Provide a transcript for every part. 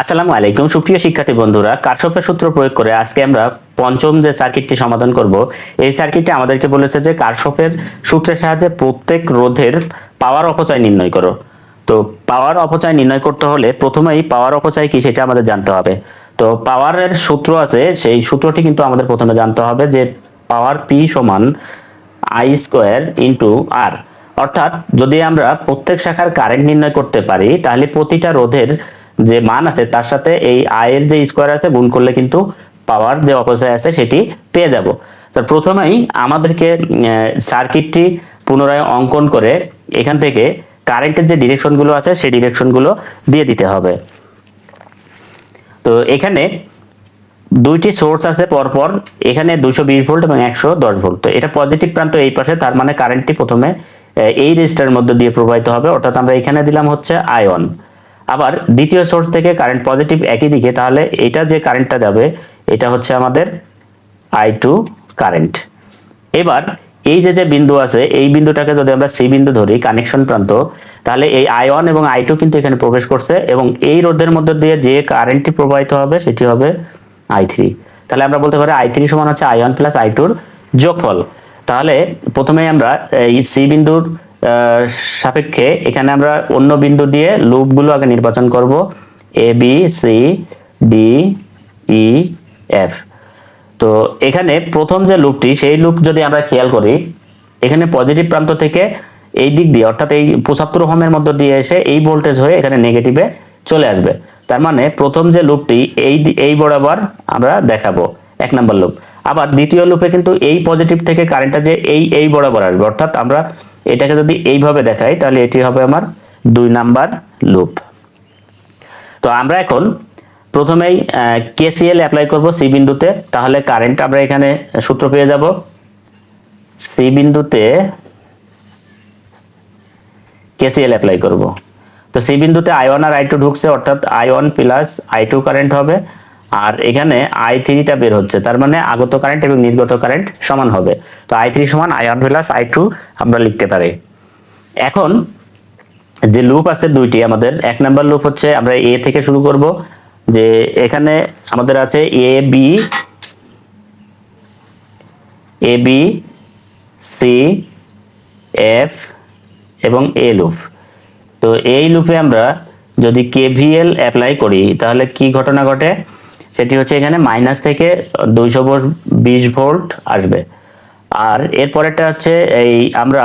আসসালামু আলাইকুম। সুপ্রিয় শিক্ষার্থী বন্ধুরা, কারশফের সূত্র প্রয়োগ করে আজকে আমরা পঞ্চম যে সার্কিটটি সমাধান করব, এই সার্কিটটি আমাদেরকে বলেছে যে কারশফের সূত্রের সাহায্যে প্রত্যেক রোধের পাওয়ার অপচয় নির্ণয় করো। তো পাওয়ার অপচয় নির্ণয় করতে হলে প্রথমেই পাওয়ার অপচয় কি সেটা আমাদের জানতে হবে। তো পাওয়ারের সূত্র আছে, সেই সূত্রটি কিন্তু আমাদের প্রথমে জানতে হবে যে পাওয়ার পি সমান আই স্কোয়ার ইন্টু আর অর্থাৎ যদি আমরা প্রত্যেক শাখার কারেন্ট নির্ণয় করতে পারি, তাহলে প্রতিটা রোধের যে মান আছে, তার সাথে এই আয়ের যে স্কোয়ার আছে গুণ করলে কিন্তু পাওয়ার যে অপচয় আছে, সেটি পেয়ে যাব। তো প্রথমেই আমাদেরকে সার্কিটটি পুনরায় অঙ্কন করে এখান থেকে কারেন্টের যে ডিরেকশনগুলো আছে, সেই ডিরেকশনগুলো দিয়ে দিতে হবে। তো এখানে দুইটি সোর্স আছে পরপর, এখানে দুশো বিশ ভোল্ট এবং একশো দশ ভোল্ট তো এটা পজিটিভ প্রান্ত এই পাশে, তার মানে কারেন্টটি প্রথমে এই রেজিস্টারের মধ্যে দিয়ে প্রবাহিত হবে। অর্থাৎ আমরা এখানে দিলাম হচ্ছে আয়ন আবার দ্বিতীয় সোর্স থেকে কারেন্ট পজিটিভ একই দিকে, তাহলে এটা যে কারেন্টটা যাবে, এটা হচ্ছে আমাদের আই টু কারেন্ট এবার এই যে যে বিন্দু আছে, এই বিন্দুটাকে যদি আমরা সি বিন্দু ধরি কানেকশন প্রান্ত, তাহলে এই আই ওয়ান এবং আই টু কিন্তু এখানে প্রবেশ করছে এবং এই রোধের মধ্যে দিয়ে যে কারেন্টটি প্রবাহিত হবে, সেটি হবে আই থ্রি তাহলে আমরা বলতে পারি আই থ্রি সমান হচ্ছে আই ওয়ান প্লাস আই টুর যোগফল। তাহলে প্রথমে আমরা এই সি বিন্দুর সাপেক্ষে এখানে আমরা অন্য বিন্দু দিয়ে লুপগুলো আগে নির্বাচন করব। A B C D E F তো এখানে প্রথম যে লুপটি সেই লুপ যদি আমরা খেয়াল করি, এখানে পজিটিভ প্রান্ত থেকে এই দিক দিয়ে, অর্থাৎ এই পঁচাত্তর হোমের মধ্য দিয়ে এসে এই ভোল্টেজ হয়ে এখানে নেগেটিভে চলে আসবে। তার মানে প্রথম যে লুপটি এই এই বরাবর আমরা দেখাবো। এক নম্বর লুপ আবার দ্বিতীয় লুপে কিন্তু এই পজিটিভ থেকে কারেন্টটা যে এই এই বরাবর আসবে, অর্থাৎ আমরা এটাকে যদি এইভাবে দেখাই, তাহলে এটি হবে আমার দুই নাম্বার লুপ তো আমরা এখন প্রথমেই কেসিএল অ্যাপ্লাই করব সি বিন্দুতে, তাহলে কারেন্ট আমরা এখানে সূত্র পেয়ে যাব। সি বিন্দুতে কেসিএল অ্যাপ্লাই করব। তো সি বিন্দুতে আই ওয়ান আর আই টু ঢুকছে, অর্থাৎ I one plus I two current হবে। আর এখানে আই থ্রিটা বের হচ্ছে। তার মানে আগত কারেন্ট এবং নির্গত কারেন্ট সমান হবে। তো আই থ্রি সমান I one plus I two আমরা লিখতে পারি। এখন যে লুপ আছে দুইটি, আমাদের এক নাম্বার লুপ হচ্ছে আমরা এ থেকে শুরু করব, যে এখানে আমাদের আছে A B A B C F এবং এ লুপ তো এই লুপে আমরা যদি কেভিএল অ্যাপ্লাই করি, তাহলে কি ঘটনা ঘটে? সেটি হচ্ছে এখানে মাইনাস থেকে দুইশো বিশ ভোল্ট আসবে। আর এরপরেরটা হচ্ছে এই আমরা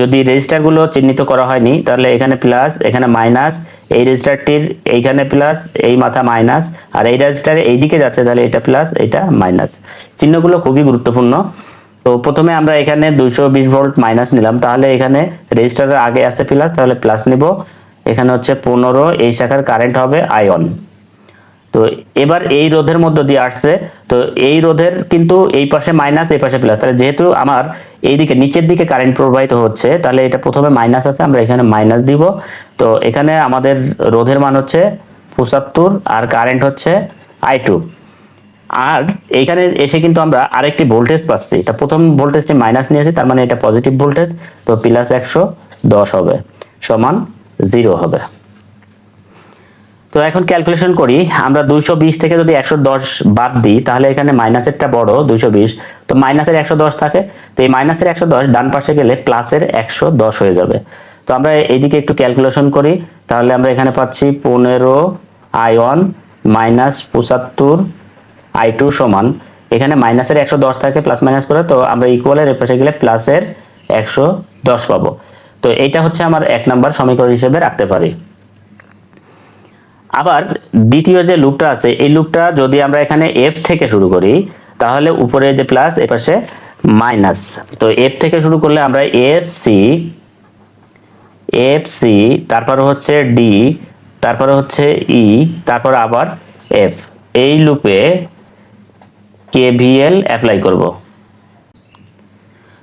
যদি রেজিস্টারগুলো চিহ্নিত করা হয়নি, তাহলে এখানে প্লাস এখানে মাইনাস এই রেজিস্টারটির এইখানে প্লাস এই মাথা মাইনাস আর এই রেজিস্টারে এই দিকে যাচ্ছে, তাহলে এটা প্লাস এটা মাইনাস চিহ্নগুলো খুবই গুরুত্বপূর্ণ। তো প্রথমে আমরা এখানে দুইশো বিশ ভোল্ট মাইনাস নিলাম, তাহলে এখানে রেজিস্টারের আগে আছে প্লাস তাহলে প্লাস নিব। এখানে হচ্ছে পনেরো, এই শাখার কারেন্ট হবে আয়ন তো এবার এই রোধের মধ্য দিয়ে আসছে, তো এই রোধের কিন্তু এই পাশে মাইনাস এই পাশে প্লাস তাহলে যেহেতু আমার এইদিকে নিচের দিকে কারেন্ট প্রবাহিত হচ্ছে, তাহলে এটা প্রথমে মাইনাস আছে, আমরা এখানে মাইনাস দিব। তো এখানে আমাদের রোধের মান হচ্ছে পঁচাত্তর আর কারেন্ট হচ্ছে আই টু আর এখানে এসে কিন্তু আমরা আরেকটি ভোল্টেজ পাচ্ছি। এটা প্রথম ভোল্টেজটি মাইনাস নিয়েছি, তার মানে এটা পজিটিভ ভোল্টেজ তো প্লাস একশো দশ হবে, সমান জিরো হবে। তো এখন ক্যালকুলেশন করি, আমরা দুইশো বিশ থেকে যদি একশো দশ বাদ দিই, তাহলে এখানে মাইনাসেরটা বড়, দুইশো বিশ। তো মাইনাসের একশো দশ থাকে, তো এই মাইনাসের একশো দশ ডান পাশে গেলে প্লাসের একশো দশ হয়ে যাবে। তো আমরা এইদিকে একটু ক্যালকুলেশন করি, তাহলে আমরা এখানে পাচ্ছি পনেরো আই ওয়ান মাইনাস পঁচাত্তর আই টু সমান। এখানে মাইনাসের একশো দশ থাকে প্লাস মাইনাস করে, তো আমরা ইকুয়ালের পাশে গেলে প্লাসের একশো দশ পাবো। তো এইটা হচ্ছে আমার এক নাম্বার সমীকরণ হিসেবে রাখতে পারি। আবার দ্বিতীয় যে লুপটা আছে, এই লুপটা যদি আমরা এখানে এফ থেকে শুরু করি, তাহলে উপরে যে প্লাস এপাশে মাইনাস তো এফ থেকে শুরু করলে আমরা এফ সি এফ সি তারপর হচ্ছে ডি তারপরে হচ্ছে ই তারপর আবার এফ এই লুপে কেভিএল অ্যাপ্লাই করব।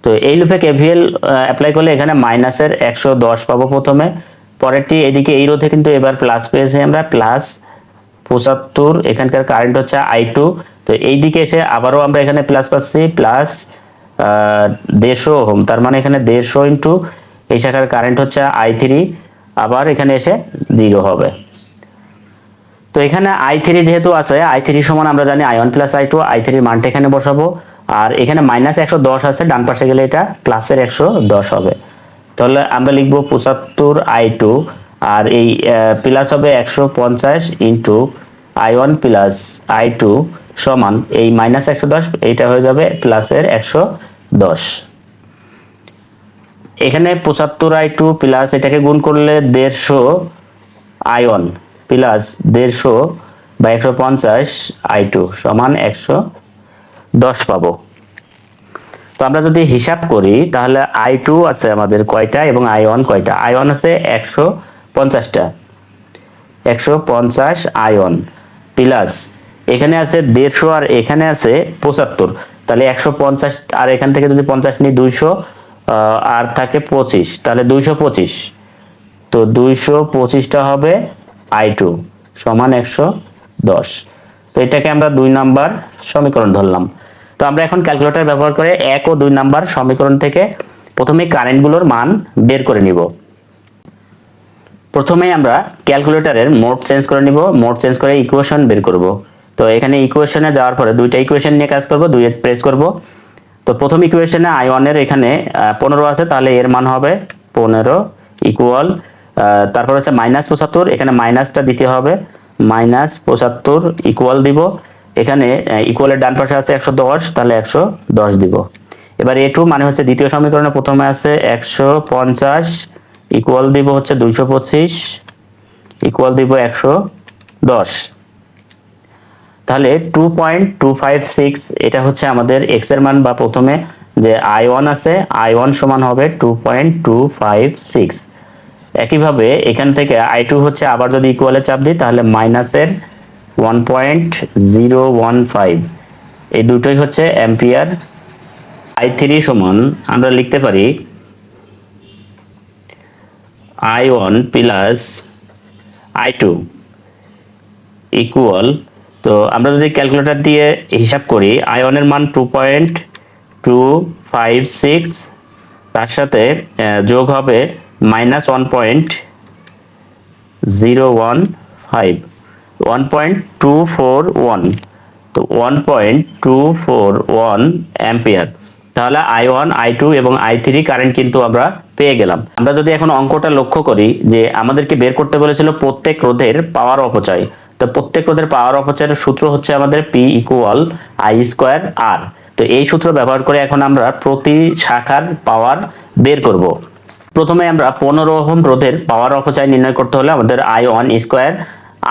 তো এই লুপে কেভিএল অ্যাপ্লাই করলে এখানে মাইনাসের একশো দশ পাবো প্রথমে। পরেরটি, এদিকে এই রোধে কিন্তু এবার প্লাস পেয়েছি আমরা প্লাস পঁচাত্তর, এখানকার কারেন্ট হচ্ছে আই টু তো এই দিকে এসে আবারও আমরা এখানে প্লাস পাচ্ছি প্লাস দেড়শো হোম তার মানে এখানে দেড়শো ইন্টু এই শাখার কারেন্ট হচ্ছে আই থ্রি আবার এখানে এসে জিরো হবে। তো এখানে আই থ্রি যেহেতু আছে আই থ্রি সমান আমরা জানি I one plus I two I থ্রির মানটা এখানে বসাবো, আর এখানে মাইনাস একশো দশ আছে, ডান পাশে গেলে এটা প্লাসের একশো দশ হবে। তাহলে আমরা লিখব পঁচাত্তর আই টু আর এই প্লাস হবে একশো পঞ্চাশ into I one plus I two সমান এই মাইনাস একশো দশ, এইটা হয়ে যাবে প্লাসের একশো দশ। এখানে পঁচাত্তর আই টু প্লাস এটাকে গুণ করলে দেড়শো আই ওয়ান প্লাস দেড়শো বা একশো পঞ্চাশ আই টু সমান একশো দশ পাবো। আমরা যদি হিসাব করি, তাহলে আই টু আছে আমাদের কয়টা এবং আই ওয়ান কয়টা? আই ওয়ান আছে একশো পঞ্চাশটা। একশো পঞ্চাশ আই ওয়ান প্লাস এখানে আছে দেড়শো আর এখানে আছে পঁচাত্তর। তাহলে একশো পঞ্চাশ, আর এখান থেকে যদি পঞ্চাশ নিই দুইশো আর থাকে পঁচিশ, তাহলে দুইশো পঁচিশ। তো দুইশো পঁচিশটা হবে আই টু সমান একশো দশ। তো এটাকে আমরা দুই নাম্বার সমীকরণ ধরলাম। তো আমরা এখন ক্যালকুলেটর ব্যবহার করে এক ও দুই নাম্বার সমীকরণ থেকে প্রথমে কারেন্টগুলোর মান বের করে নিব। প্রথমে আমরা ক্যালকুলেটরের মোড চেঞ্জ করে নিব মোড চেঞ্জ করে ইকুয়েশন বের করব। তো এখানে ইকুয়েশনে যাওয়ার পরে দুইটা ইকুয়েশন নিয়ে কাজ করব, দুইয়ে প্রেস করব। তো প্রথম ইকুয়েশনে আই ওয়ানের এখানে পনেরো আছে, তাহলে এর মান হবে পনেরো ইকুয়াল তারপর হচ্ছে মাইনাস পঁচাত্তর, এখানে মাইনাসটা দিতে হবে। মাইনাস পঁচাত্তর ইকুয়াল দিব। এখানে ইকুয়ালের ডান পাশে আছে একশো দশ, তাহলে একশো দশ দিব। এবার এ টু মানে হচ্ছে দ্বিতীয় সমীকরণে প্রথমে আছে একশো পঞ্চাশ ইকুয়াল দিব হচ্ছে দুইশো পঁচিশ ইকুয়াল দিব একশো দশ। তাহলে two point two five six এটা হচ্ছে আমাদের এক্সের মান বা প্রথমে যে আই ওয়ান আছে আই ওয়ান সমান হবে two point two five six একইভাবে এখান থেকে আই টু হচ্ছে আবার যদি ইকুয়ালে চাপ দিই, তাহলে মাইনাসের one point zero one five এই দুটোই হচ্ছে অ্যাম্পিয়ার। আই থ্রি সমান, আমরা লিখতে পারি I one plus I two equal তো আমরা যদি ক্যালকুলেটর দিয়ে হিসাব করি আই ওয়ানের মান two point two five six তার সাথে যোগ হবে minus one point zero one five one point two four one তো one point two four one ampere তাহলে আই ওয়ান আই টু এবং আই থ্রি কারেন্ট কিন্তু আমরা পেয়ে গেলাম। আমরা যদি এখন অঙ্কটা লক্ষ্য করি যে আমাদেরকে বের করতে বলেছিল প্রত্যেক রোধের পাওয়ার অপচয়। তো প্রত্যেক রোধের পাওয়ার অপচয়ের সূত্র হচ্ছে আমাদের P equal I square R তো এই সূত্র ব্যবহার করে এখন আমরা প্রতি শাখার পাওয়ার বের করব। প্রথমে আমরা পনেরো ওহম রোধের পাওয়ার অপচয় নির্ণয় করতে হলে আমাদের I one square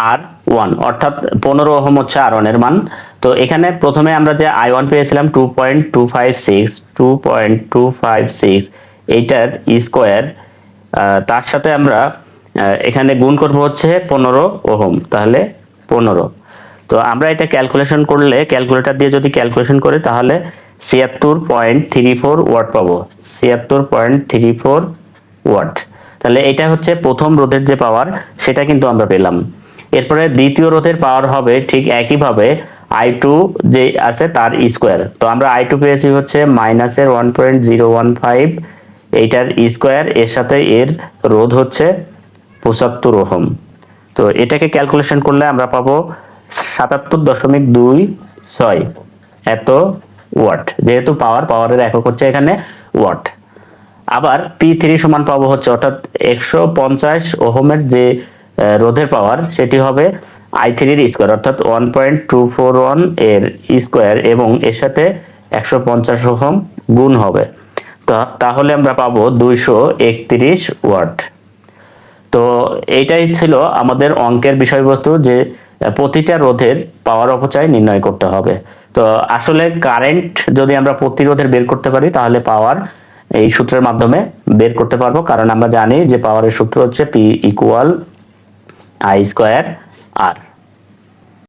R one অর্থাৎ পনেরো ওহম হচ্ছে আর ওয়ানের মান। তো এখানে প্রথমে আমরা যে আই ওয়ান পেয়েছিলাম two point two five six two point two five six এইটার স্কোয়ার তার সাথে আমরা এখানে গুণ করব হচ্ছে পনেরো ওহম, তাহলে পনেরো। তো আমরা এটা ক্যালকুলেশন করলে ক্যালকুলেটর দিয়ে যদি ক্যালকুলেশন করি, তাহলে ছিয়াত্তর পয়েন্ট থ্রি ফোর ওয়াট পাবো। ছিয়াত্তর পয়েন্ট থ্রি ফোর ওয়াট তাহলে এটা হচ্ছে প্রথম রোধের যে পাওয়ার সেটা কিন্তু আমরা পেলাম। এরপরে দ্বিতীয় রোধের পাওয়ার হবে ঠিক একইভাবে আই টু যে আছে তার স্কোয়ার তো আমরা আই টু পেয়েছি হচ্ছে মাইনাসের one point zero one five এইটার স্কোয়ার এর সাথে এর রোধ হচ্ছে পঁচাত্তর ওহম। তো এটাকে ক্যালকুলেশন করলে আমরা পাবো সাতাত্তর দশমিক দুই ছয় এত ওয়াট। যেহেতু পাওয়ার পাওয়ারের একক হচ্ছে এখানে ওয়াট। আবার পি থ্রি সমান পাবো হচ্ছে অর্থাৎ একশো পঞ্চাশ ওহমের যে রোধের পাওয়ার সেটি হবে আই থ্রির স্কোয়ার অর্থাৎ ওয়ান পয়েন্ট টু ফোর ওয়ানের স্কোয়ার এবং এর সাথে একশো পঞ্চাশ ওহম গুণ হবে। তাহলে আমরা পাবো দুইশো একত্রিশ ওয়াট। তো, এইটাই ছিল আমাদের অঙ্কের বিষয়বস্তু যে প্রতিটা রোধের পাওয়ার অপচয় নির্ণয় করতে হবে। তো, আসলে কারেন্ট যদি আমরা প্রতিরোধের বের করতে পারি, তাহলে পাওয়ার এই সূত্রের মাধ্যমে বের করতে পারব, কারণ আমরা জানি যে পাওয়ারের সূত্র হচ্ছে P equal I square R